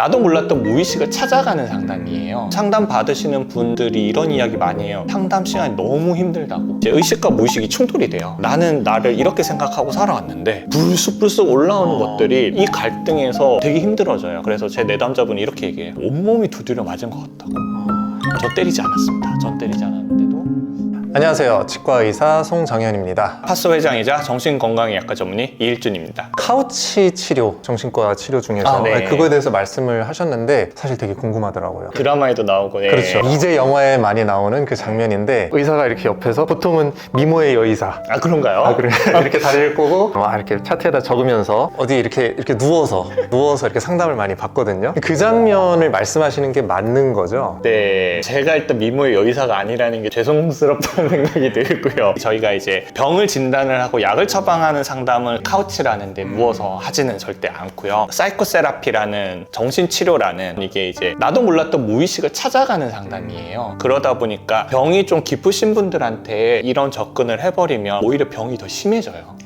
나도 몰랐던 무의식을 찾아가는 상담이에요. 상담 받으시는 분들이 이런 이야기 많이 해요. 상담 시간이 너무 힘들다고. 이제 의식과 무의식이 충돌이 돼요. 나는 나를 이렇게 생각하고 살아왔는데 불쑥불쑥 올라오는 것들이 이 갈등에서 되게 힘들어져요. 그래서 제 내담자분이 이렇게 얘기해요. 온몸이 두드려 맞은 것 같다고. 저 때리지 않았습니다. 전 때리지 않았는데도 안녕하세요. 치과 의사 송정현입니다. 파스 회장이자 정신건강의학과 전문의 이일준입니다. 카우치 치료, 정신과 치료 중에서 아, 네. 그거에 대해서 말씀을 하셨는데 사실 되게 궁금하더라고요. 드라마에도 나오고 네. 그렇죠. 이제 영화에 많이 나오는 그 장면인데 의사가 이렇게 옆에서 보통은 미모의 여의사 아 그런가요? 아, 그래. 이렇게 다리를 꼬고 막 이렇게 차트에다 적으면서 어디 이렇게 이렇게 누워서 누워서 이렇게 상담을 많이 받거든요. 그 장면을 말씀하시는 게 맞는 거죠? 네, 제가 일단 미모의 여의사가 아니라는 게 죄송스럽다 는 생각이 들고요. 저희가 이제 병을 진단을 하고 약을 처방하는 상담을 카우치라는 데 누워서 하지는 절대 않고요. 사이코세라피라는 정신치료라는 이게 이제 나도 몰랐던 무의식을 찾아가는 상담이에요. 그러다 보니까 병이 좀 깊으신 분들한테 이런 접근을 해버리면 오히려 병이 더 심해져요.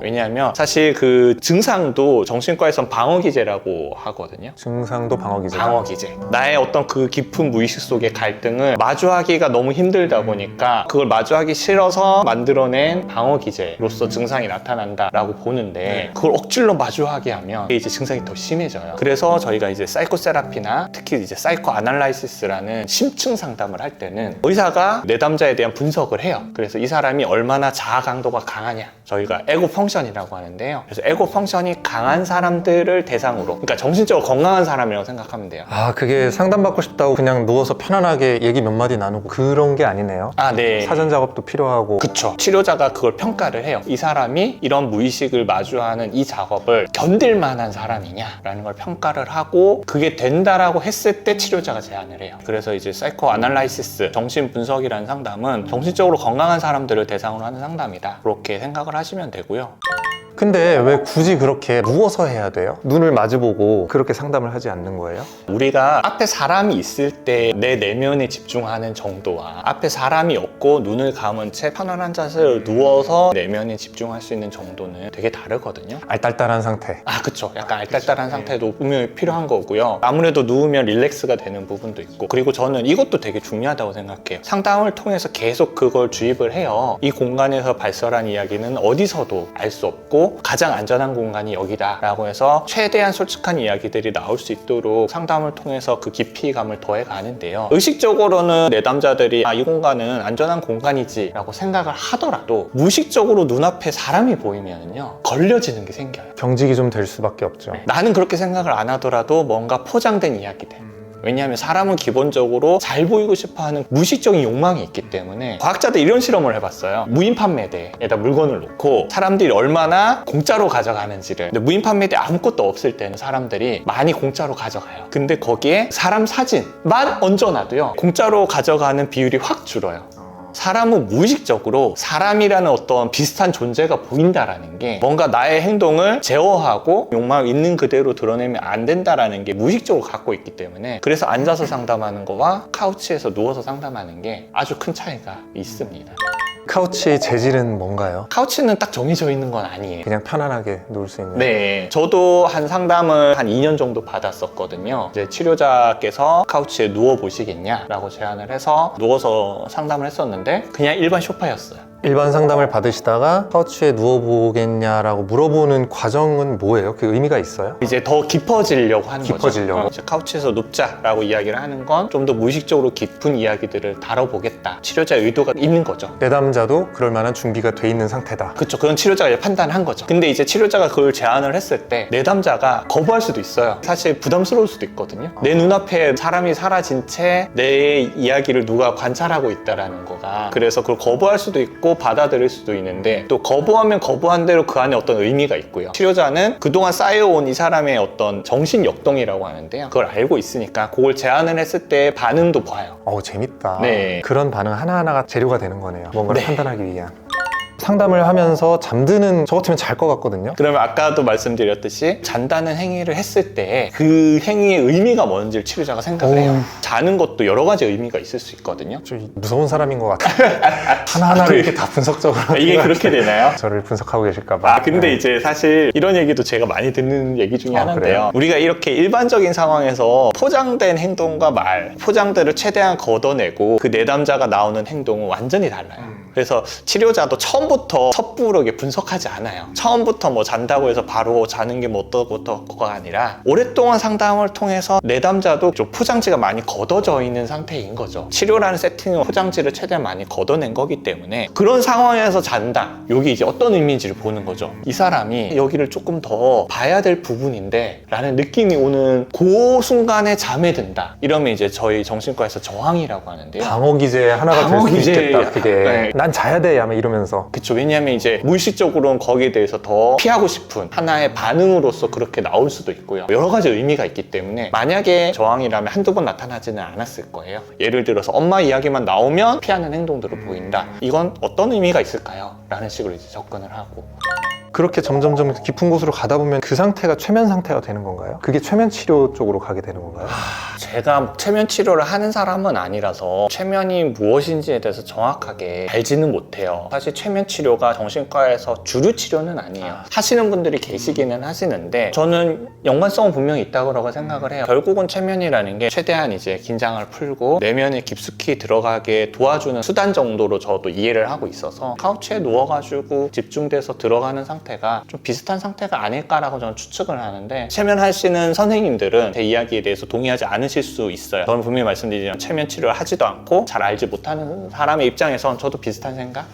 왜냐하면 사실 그 증상도 정신과에선 방어 기제라고 하거든요. 증상도 방어 기제. 방어 기제. 나의 어떤 그 깊은 무의식 속의 갈등을 마주하기가 너무 힘들다 보니까 그걸 마주하기 싫어서 만들어낸 방어 기제로서 증상이 나타난다라고 보는데 그걸 억지로 마주하게 하면 이제 증상이 더 심해져요. 그래서 저희가 이제 사이코세라피나 특히 이제 사이코 아날라이시스라는 심층 상담을 할 때는 의사가 내담자에 대한 분석을 해요. 그래서 이 사람이 얼마나 자아 강도가 강하냐. 저희가 에고 펑 션이라고 하는데요. 그래서 에고 펑션이 강한 사람들을 대상으로 그러니까 정신적으로 건강한 사람이라고 생각하면 돼요. 아 그게 상담받고 싶다고 그냥 누워서 편안하게 얘기 몇 마디 나누고 그런 게 아니네요. 아, 네. 사전 작업도 필요하고 그쵸. 치료자가 그걸 평가를 해요. 이 사람이 이런 무의식을 마주하는 이 작업을 견딜 만한 사람이냐라는 걸 평가를 하고 그게 된다라고 했을 때 치료자가 제안을 해요. 그래서 이제 사이코 아날라이시스, 정신 분석이라는 상담은 정신적으로 건강한 사람들을 대상으로 하는 상담이다. 그렇게 생각을 하시면 되고요. 근데 왜 굳이 그렇게 누워서 해야 돼요? 눈을 마주보고 그렇게 상담을 하지 않는 거예요? 우리가 앞에 사람이 있을 때 내 내면에 집중하는 정도와 앞에 사람이 없고 눈을 감은 채 편안한 자세로 누워서 내면에 집중할 수 있는 정도는 되게 다르거든요. 알딸딸한 상태. 아, 그쵸. 약간 알딸딸한 상태도 분명히 필요한 거고요. 아무래도 누우면 릴렉스가 되는 부분도 있고. 그리고 저는 이것도 되게 중요하다고 생각해요. 상담을 통해서 계속 그걸 주입을 해요. 이 공간에서 발설한 이야기는 어디서도 알 수 없고 가장 안전한 공간이 여기다라고 해서 최대한 솔직한 이야기들이 나올 수 있도록 상담을 통해서 그 깊이감을 더해 가는데요. 의식적으로는 내담자들이 아, 이 공간은 안전한 공간이지라고 생각을 하더라도 무의식적으로 눈앞에 사람이 보이면요. 걸려지는 게 생겨요. 경직이 좀 될 수밖에 없죠. 나는 그렇게 생각을 안 하더라도 뭔가 포장된 이야기들. 왜냐하면 사람은 기본적으로 잘 보이고 싶어 하는 무의식적인 욕망이 있기 때문에 과학자들 이런 실험을 해봤어요. 무인 판매대에다 물건을 놓고 사람들이 얼마나 공짜로 가져가는지를. 근데 무인 판매대 아무것도 없을 때는 사람들이 많이 공짜로 가져가요. 근데 거기에 사람 사진만 얹어놔도요. 공짜로 가져가는 비율이 확 줄어요. 사람은 무의식적으로 사람이라는 어떤 비슷한 존재가 보인다라는 게 뭔가 나의 행동을 제어하고 욕망을 있는 그대로 드러내면 안 된다라는 게 무의식적으로 갖고 있기 때문에 그래서 앉아서 상담하는 거와 카우치에서 누워서 상담하는 게 아주 큰 차이가 있습니다. 카우치의 재질은 뭔가요? 카우치는 딱 정해져 있는 건 아니에요. 그냥 편안하게 누울 수 있는. 네, 저도 한 상담을 한 2년 정도 받았었거든요. 이제 치료자께서 카우치에 누워 보시겠냐라고 제안을 해서 누워서 상담을 했었는데 그냥 일반 소파였어요. 일반 상담을 받으시다가 카우치에 누워보겠냐라고 물어보는 과정은 뭐예요? 그 의미가 있어요? 이제 더 깊어지려고 하는 깊어지려고. 거죠. 어, 이제 카우치에서 눕자라고 이야기를 하는 건 좀 더 무의식적으로 깊은 이야기들을 다뤄보겠다. 치료자의 의도가 있는 거죠. 내담자도 그럴 만한 준비가 돼 있는 상태다. 그렇죠. 그건 치료자가 이제 판단한 거죠. 근데 이제 치료자가 그걸 제안을 했을 때 내담자가 거부할 수도 있어요. 사실 부담스러울 수도 있거든요. 내 눈앞에 사람이 사라진 채 내 이야기를 누가 관찰하고 있다라는 거가 그래서 그걸 거부할 수도 있고 받아들일 수도 있는데 또 거부하면 거부한 대로 그 안에 어떤 의미가 있고요. 치료자는 그동안 쌓여온 이 사람의 어떤 정신 역동이라고 하는데요. 그걸 알고 있으니까 그걸 제안을 했을 때 반응도 봐요. 어우 재밌다. 네. 그런 반응 하나하나가 재료가 되는 거네요. 뭔가를 네. 판단하기 위한. 상담을 하면서 잠드는 저 같으면 잘 것 같거든요. 그러면 아까도 말씀드렸듯이 잔다는 행위를 했을 때 그 행위의 의미가 뭔지를 치료자가 생각을 해요. 오. 자는 것도 여러 가지 의미가 있을 수 있거든요. 좀 무서운 사람인 것 같아요. 하나하나를 이렇게 다 분석적으로 아, 이게 그렇게 되나요? 저를 분석하고 계실까봐. 아 근데 이제 사실 이런 얘기도 제가 많이 듣는 얘기 중에 아, 하나인데요. 그래요? 우리가 이렇게 일반적인 상황에서 포장된 행동과 말, 포장들을 최대한 걷어내고 그 내담자가 나오는 행동은 완전히 달라요. 그래서 치료자도 처음부터 섣부르게 분석하지 않아요. 처음부터 뭐 잔다고 해서 바로 자는 게뭐 어떠고가 아니라 오랫동안 상담을 통해서 내담자도 좀 포장지가 많이 걷어져 있는 상태인 거죠. 치료라는 세팅은 포장지를 최대한 많이 걷어낸 거기 때문에 그런 상황에서 잔다. 여기 이제 어떤 의미인지를 보는 거죠. 이 사람이 여기를 조금 더 봐야 될 부분인데 라는 느낌이 오는 그 순간에 잠에 든다. 이러면 이제 저희 정신과에서 저항이라고 하는데요. 방어 기제 하나가 될 방어 수 기제 있겠다. 그게 네. 난 자야 돼. 아마 이러면서 그쵸. 왜냐하면 이제 무의식적으로는 거기에 대해서 더 피하고 싶은 하나의 반응으로서 그렇게 나올 수도 있고요. 여러 가지 의미가 있기 때문에 만약에 저항이라면 한두 번 나타나지는 않았을 거예요. 예를 들어서 엄마 이야기만 나오면 피하는 행동들을 보인다. 이건 어떤 의미가 있을까요? 라는 식으로 이제 접근을 하고. 그렇게 점점점 깊은 곳으로 가다 보면 그 상태가 최면 상태가 되는 건가요? 그게 최면 치료 쪽으로 가게 되는 건가요? 제가 최면 치료를 하는 사람은 아니라서 최면이 무엇인지에 대해서 정확하게 알지는 못해요. 사실 최면 치료가 정신과에서 주류 치료는 아니에요. 하시는 분들이 계시기는 하시는데 저는 연관성은 분명히 있다고 생각을 해요. 결국은 최면이라는 게 최대한 이제 긴장을 풀고 내면에 깊숙이 들어가게 도와주는 수단 정도로 저도 이해를 하고 있어서 카우치에 누워가지고 집중돼서 들어가는 상태 가 좀 비슷한 상태가 아닐까라고 저는 추측을 하는데 최면하시는 선생님들은 제 이야기에 대해서 동의하지 않으실 수 있어요. 저는 분명히 말씀드리지만 최면 치료를 하지도 않고 잘 알지 못하는 사람의 입장에선 저도 비슷한 생각?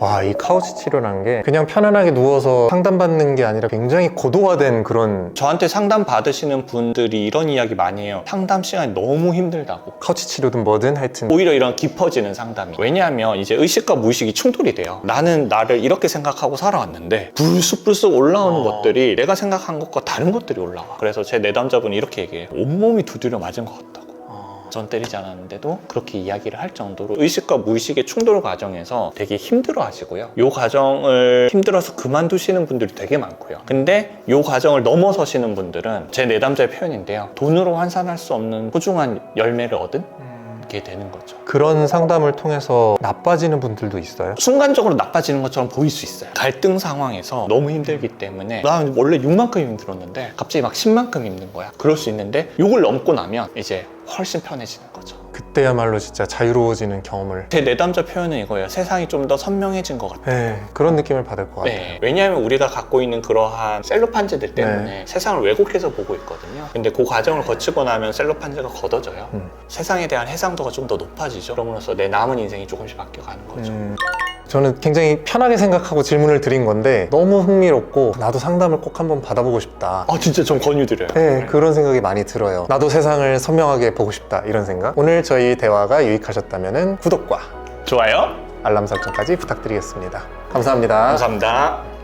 와, 이 카우치 치료라는 게 그냥 편안하게 누워서 상담받는 게 아니라 굉장히 고도화된 그런 저한테 상담 받으시는 분들이 이런 이야기 많이 해요. 상담 시간이 너무 힘들다고. 카우치 치료든 뭐든 하여튼 오히려 이런 깊어지는 상담이. 왜냐하면 이제 의식과 무의식이 충돌이 돼요. 나는 나를 이렇게 생각하고 살아왔는데 불쑥불쑥 올라오는 어. 것들이 내가 생각한 것과 다른 것들이 올라와. 그래서 제 내담자분이 이렇게 얘기해요. 온몸이 두드려 맞은 것 같다고. 전 때리지 않았는데도 그렇게 이야기를 할 정도로 의식과 무의식의 충돌 과정에서 되게 힘들어 하시고요. 이 과정을 힘들어서 그만두시는 분들이 되게 많고요. 근데 이 과정을 넘어서시는 분들은 제 내담자의 표현인데요. 돈으로 환산할 수 없는 소중한 열매를 얻은 게 되는 거죠. 그런 상담을 통해서 나빠지는 분들도 있어요. 순간적으로 나빠지는 것처럼 보일 수 있어요. 갈등 상황에서 너무 힘들기 때문에 난 원래 6만큼 힘들었는데 갑자기 막 10만큼 힘든 거야. 그럴 수 있는데 욕을 넘고 나면 이제 훨씬 편해지는 거죠. 그때야말로 진짜 자유로워지는 경험을 제 내담자 표현은 이거예요. 세상이 좀 더 선명해진 것 같아요. 네, 그런 느낌을 받을 것 같아요. 네. 왜냐하면 우리가 갖고 있는 그러한 셀로판지들 때문에 네. 세상을 왜곡해서 보고 있거든요. 근데 그 과정을 거치고 나면 셀로판지가 걷어져요. 음. 세상에 대한 해상도가 좀 더 높아지죠. 그러므로써 내 남은 인생이 조금씩 바뀌어가는 거죠. 음, 저는 굉장히 편하게 생각하고 질문을 드린 건데 너무 흥미롭고 나도 상담을 꼭 한번 받아보고 싶다. 아 진짜 전 권유드려요. 네, 그런 생각이 많이 들어요. 나도 세상을 선명하게 보고 싶다. 이런 생각. 오늘 저희 대화가 유익하셨다면 구독과 좋아요. 알람 설정까지 부탁드리겠습니다. 감사합니다. 감사합니다.